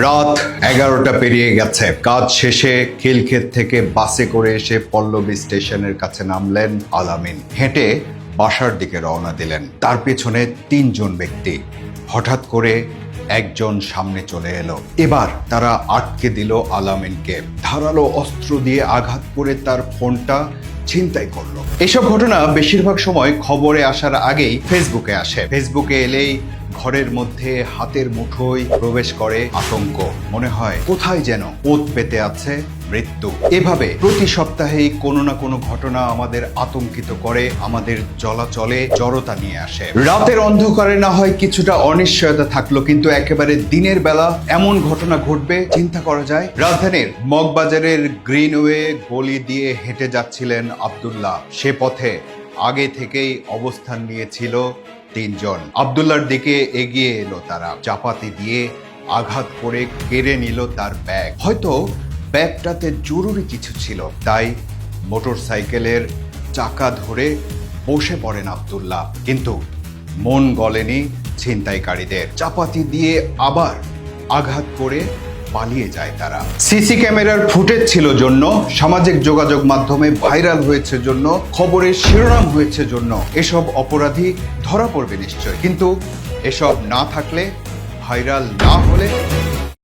রাত এগারোটা পেরিয়ে গেছে। কাজ শেষে খিলক্ষেত থেকে বাসে করে এসে পল্লবী স্টেশনের কাছে নামলেন আলামিন। হেঁটে বাসার দিকে রওনা দিলেন। তার পেছনে তিনজন ব্যক্তি। হঠাৎ করে একজন সামনে চলে এলো। এবার তারা আটকে দিল আলামিনকে। ধারালো অস্ত্র দিয়ে আঘাত করে তার ফোনটা ছিনতাই করল। এসব ঘটনা বেশিরভাগ সময় খবরে আসার আগেই ফেসবুকে আসে। ফেসবুকে এলেই ঘরের মধ্যে হাতের মুঠোয় প্রবেশ করে আতঙ্ক। মনে হয়, কোথায় যেন ওত পেতে আছে মৃত্যু। এভাবে প্রতি সপ্তাহেই কোনো না কোনো ঘটনা আমাদের আতঙ্কিত করে, আমাদের চলাচলে জড়তা নিয়ে আসে। রাতের অন্ধকারে না হয় কিছুটা অনিশ্চয়তা থাকল, কিন্তু একেবারে দিনের বেলা এমন ঘটনা ঘটবে, চিন্তা করা যায়। রাজধানীর মগবাজারের গ্রিনওয়ে গলি দিয়ে হেঁটে যাচ্ছিলেন আব্দুল্লাহ। সে পথে আগে থেকেই অবস্থান নিয়েছিল তিনজন। আব্দুল্লাহর দিকে এগিয়ে এলো তারা। চাপাতি দিয়ে আঘাত করে কেড়ে নিল তার ব্যাগ। হয়তো ব্যাগটাতে জরুরি কিছু ছিল। তাই মোটর সাইকেলের চাকা ধরে বসে পড়েন আব্দুল্লাহ। কিন্তু মন গলেনি ছিনতাইকারীদের। চাপাতি দিয়ে আবার আঘাত করে পালিয়ে যায় তারা। সিসি ক্যামেরার ফুটেজ ছিল জন্য, সামাজিক যোগাযোগ মাধ্যমে ভাইরাল হয়েছে জন্য, খবরের শিরোনাম হয়েছে জন্য। এসব অপরাধী ধরা পড়বে নিশ্চয়, কিন্তু এসব না থাকলে, ভাইরাল না হলে